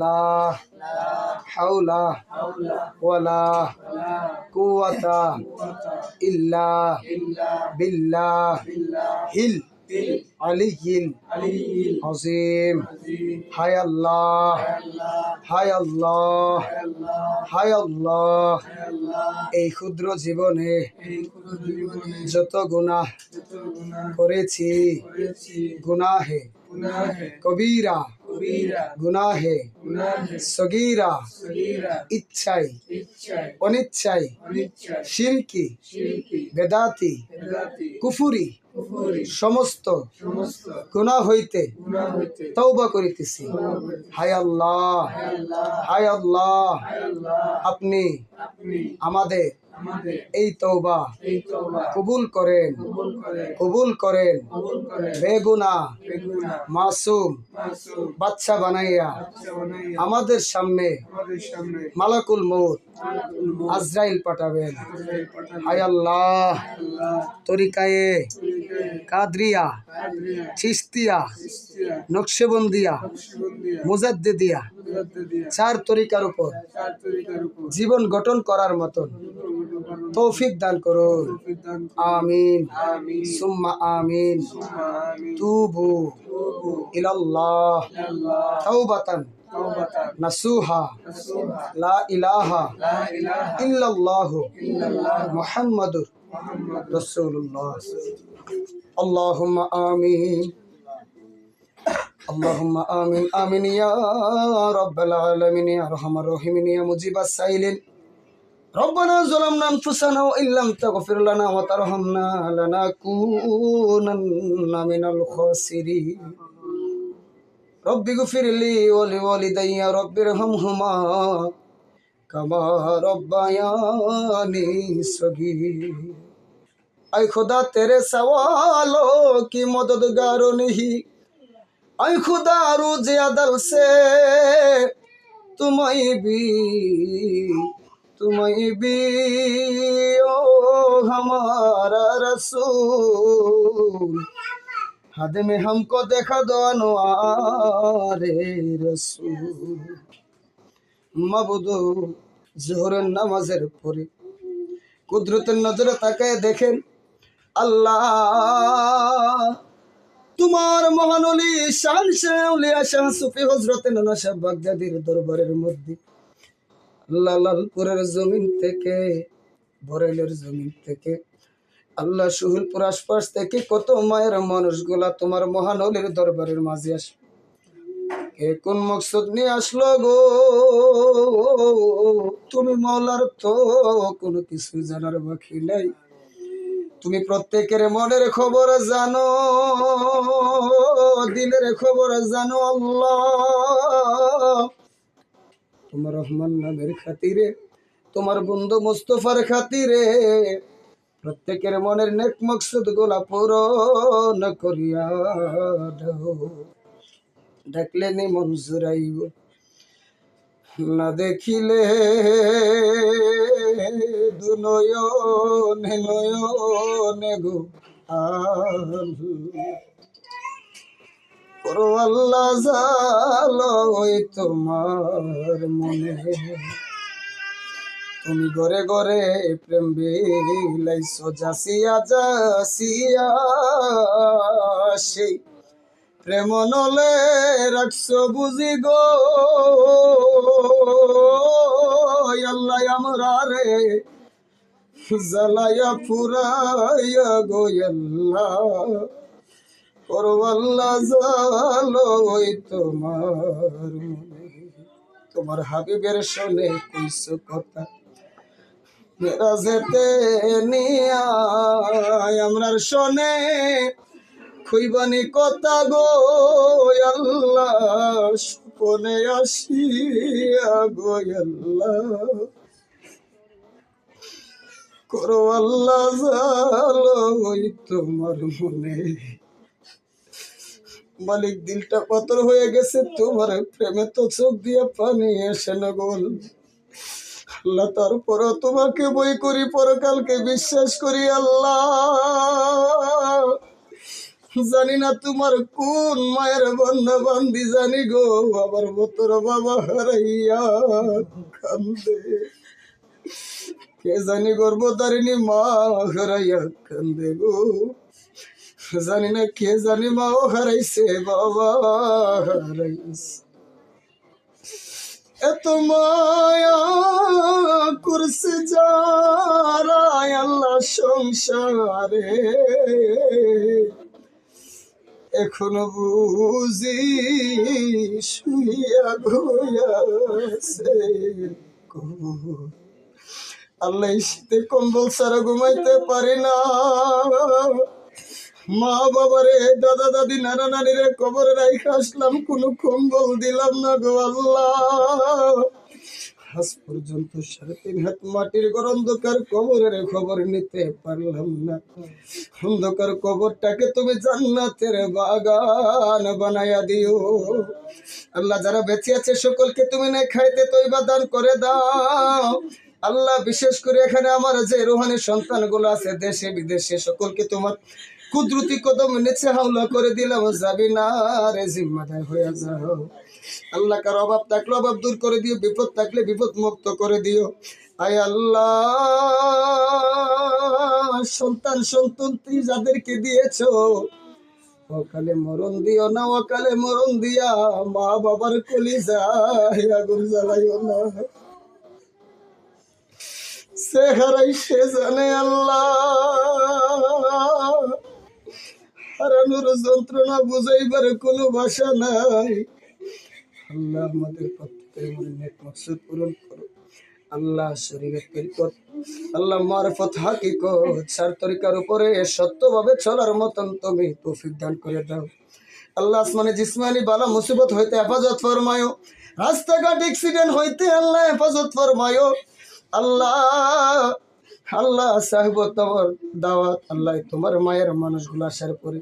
লা হাওলা ওয়ালা কুওয়াতা ইল্লা বিল্লাহ হিল আলিয়িল আজিম হায় আল্লাহ হায় আল্লাহ হায় আল্লাহ। এই ক্ষুদ্র জীবনে যত গুনাহ করেছি, গুনাহে কবিরা গুনাহে। সগীরা। ইচ্ছাই অনিচ্ছাই শিরকি। বেদাতি। কুফুরি। সমস্ত। গুনাহ হইতে তৌবা করিতেছি। হায় আল্লাহ। হায় আল্লাহ। আপনি আমাদের এই তৌবা কবুল করেন। কবুল করেন। বেগুনা মাসুম বাচ্চা বানাইয়া আমাদের সামনে মালাকুল মৌত আজরাইল পাঠাবেন। হায় আল্লাহ। তরিকায়ে কাদরিয়া চিস্তিয়া নকশেবন্দিয়া মুজাদ্দিদিয়া। চার তরিকার উপর জীবন গঠন করার মতন। তৌফিক দান করুন আমিন সুম্মা আমিন তুবু ইলাল্লাহ তাওবাতান নাসুহা লা ইলাহা ইল্লাল্লাহু মুহাম্মাদুর রাসূলুল্লাহ اللهم آمين اللهم آمين آمين يا رب العالمين يا أرحم الراحمين يا مجيب السائلين ربنا ظلمنا أنفسنا وإن لم تغفر لنا وترحمنا لنكونن من الخاسرين رب اغفر لي ولوالدي رب ارحمهما كما ربياني صغير اے خدا تیرے سوالوں کی مددگار نہیں اے خدا روز عدل سے تمہیں بھی तुम्हें भी ओ हमारा रसूल हद में हमको देखा दो अनवारे रसूल মাবুদু জোহরের নামাজের পরে কুদরতের নজরে তাকায় দেখেন আল্লাহ তোমার মহানলি শান শাউলিয়া শাহ সুফি হজরতে নানা সাহেব বাগদাদির দরবারের মধ্যে আল্লাহ লালপুরের জমিন থেকে, বরেলের জমিন থেকে, আল্লাহ সুহুলপুর আশপাশ থেকে কত মায়ের মানুষগুলা তোমার মহানলির দরবারের মাঝে আসবে কে কোন মকসদ নিয়ে আসলো গো? তুমি মৌলার তো কোনো কিছু জানার বাকি নাই। তুমি প্রত্যেকের মনের খবর জানো, দিলের খবর জানো আল্লাহ। তোমার রহমান নামের খাতিরে, তোমার বন্ধু মুস্তফার খাতিরে, প্রত্যেকের মনের নেক মকসদ গোলা পূরণ করিয়া ডাকলে নি মঞ্জুরাইব না দেখিলে দুনয়নে নয়নে গো তোমার মনে। তুমি ঘরে ঘরে প্রেম বিলাইছো জাসিয়া জাসিয়া সেই প্রেম নলে রাখছো বুঝি গো। আল্লাহ আমরা রে জ্বালায়া ফুরাইয়া গো, আল্লাহ। ওই তোমার তোমার হাবিবের শোনে কইস কথা। মেরা যেতে নিয়া আমরার শোনে। খুইবানি কথা গো আল্লাহ সুপনে আসিয়া গো আল্লাহ। করো আল্লাহ জালো ওই তোমার মনে। মালিক, দিলটা পাথর হয়ে গেছে, তোমার প্রেমে তো চোখ দিয়ে পানি এসে না গোল আল্লাহ, তারপরও তোমাকে বই করি, পরকালকে বিশ্বাস করি, আল্লাহ। জানি না তোমার কোন মায়ের বন্ধা বান্দি জানি গো আবার মতর বাবা হারাইয়া কান্দে। কে জানি গর্ভধারিণী মা হারাইয়া কান্দে গো। জানি না কে জানি মাও হারাইছে বাবা, হারাইছে। এত মায়া করছে যারা, আল্লাহ সংসারে। এখনও বুঝি শুইয়া ঘুয়াছে আল্লাহ শীতে কম্বল ছাড়া ঘুমাইতে পারি না। মা বাবারে, দাদা, দাদি, নানা, নানিরে কবরে রাইখে আসলাম, কোনো কম্বল দিলাম না গো আল্লাহ। আজ পর্যন্ত সাড়ে তিন হাত মাটির ঘর অন্ধকার কবরের খবর নিতে পারলাম না। অন্ধকার কবরটাকে তুমি জান্নাতের বাগান বানায়া দিও। আল্লাহ যারা বেঁচে আছে, সকলকে তুমি না খাইতে, তৈবা, দান করে দাও। আল্লাহ বিশেষ করে এখানে আমার যে রোহানি সন্তানগুলো আছে দেশে বিদেশে সকলকে তোমার কুদরতি কদম নিচে হাওলা করে দিলাম, যাবি না রে জিম্মাদার হয়ে যাও। আল্লাহ কার অভাব থাকলে অভাব দূর করে দিও, বিপদ থাকলে বিপদ মুক্ত করে দিও। আয় আল্লাহ, সন্তান সন্ততি যাদেরকে দিয়েছ, অকালে মরণ দিও না, অকালে মরণ দিয়া মা বাবার কলি যায় আগুন জ্বালাইও না। সে হারাই সে জানে আল্লাহ হারানোর যন্ত্রণা বুঝাইবার কোনো ভাষা নাই। আল্লাহ আমাদের প্রত্যেকের মনে নেক পূরণ করো আল্লাহ শরীরের তিলকত আল্লাহ মারফত হাকিকত চার তরিকার উপরে সত্যভাবে চলার মতন তুমি তৌফিক দান করে দাও। আল্লাহ আসমানে জিসমানি বালা মুসিবত হইতে হেফাজত ফরমায়ো। রাস্তাঘাট অ্যাক্সিডেন্ট হইতে আল্লাহ হেফাজত ফরমায়ো। আল্লাহ আল্লাহ সাহেব তোমার দাওয়াত, আল্লাহ তোমার মায়ের মানুষগুলো আসার পরে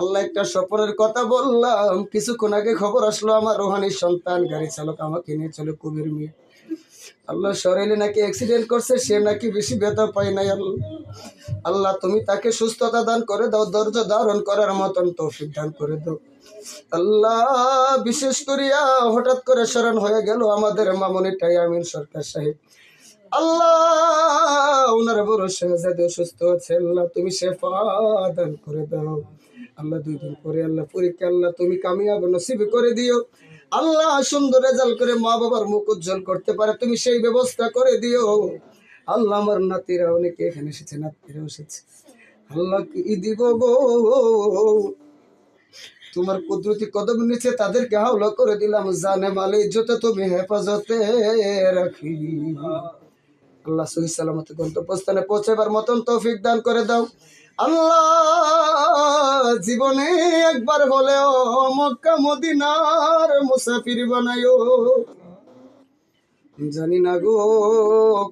আল্লাহ একটা স্বপ্নের কথা বললাম। কিছুক্ষণ আগে খবর আসলো, আমার রোহানি সন্তান, গাড়ি চালক আমাকে নিয়ে চলে কুবির মেয়ে। আল্লাহ শরীরে নাকি অ্যাক্সিডেন্ট করছে, সে নাকি বেশি ব্যথা পায় নাই আল্লাহ। আল্লাহ, তুমি তাকে সুস্থতা দান করে দাও, ধৈর্য ধারণ করার মতন তৌফিক দান করে দাও। আল্লাহ, বিশেষ করিয়া হঠাৎ করে স্মরণ হয়ে গেল আমাদের মামনি টাইমিন সরকার সাহেব। আল্লাহ ওনার বড় শেহজাদে অসুস্থ আছে আল্লাহ, তুমি শেফা দান করে দাও। আল্লাহ দুই দিন পরে আল্লাহ পরীক্ষা, আল্লাহ তুমি কামিয়াব নসিব করে দিও। আল্লাহ সুন্দর রেজাল্ট করে মা বাবার মুখ উজ্জ্বল করতে পারে, তুমি সেই ব্যবস্থা করে দিও। আল্লাহ আমার নাতিরা অনেকে এখানে এসেছে নাতিরা এসেছে। আল্লাহ কি দিব গো? তোমার কুদরতি কদম নিচে তাদেরকে হাওলা করে দিলাম, জানে মালে ইজ্জতে তুমি হেফাজতে রাখি। আল্লাহ সহি সালামত গন্তব্যস্থানে পৌঁছাবার মতন তৌফিক দান করে দাও। আল্লাহ, জীবনে একবার হলেও মক্কা মদিনার মুসাফির বানায়ো জানি না গো,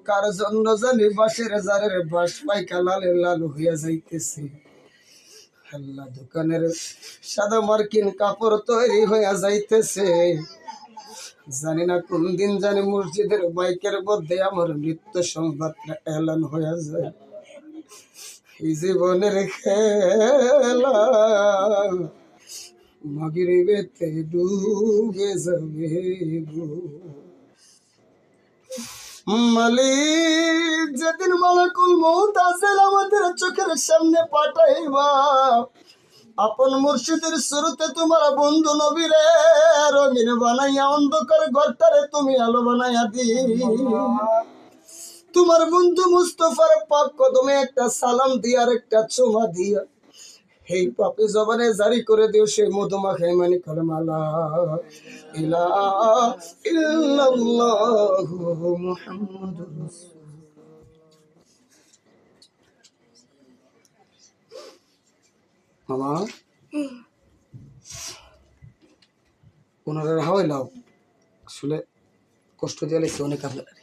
কার জন্য জানি বাসের জারের বাস পাইকা লালের লাল হইয়া যাইতেছে। আল্লাহ, দোকানের সাদা মার্কিন কাপড় তৈরি হইয়া যাইতেছে। জানি না কোন দিন জানি মসজিদের বাইকের মধ্যে আমার মৃত্যু সংবাদটা এলান হইয়া যায়। জীবনের খেলা। মাগরিবেতে ডুবে যাবে মালিক, যেদিন মালাকুল মৌত আসেল আমাদের চোখের সামনে পাঠাইবা। আপন মুর্শিদের শুরুতে তোমার বন্ধু নবীরে রঙিন বানাইয়া, অন্ধকার ঘরটারে তুমি আলো বানাইয়া দি তোমার বন্ধু মুস্তফার পাক কদমে একটা সালাম দিয়ার একটা চুমা দিয়া। এই পাপি জবানে জারি করে দিও সেই মধুমাখে মানে কলমালা। ইলা ইল্লাল্লাহু মুহাম্মাদুর রাসূল মামা ওনারা হাওয়াই লাও। আসলে কষ্ট দিয়ে লাগছে অনেক আপনার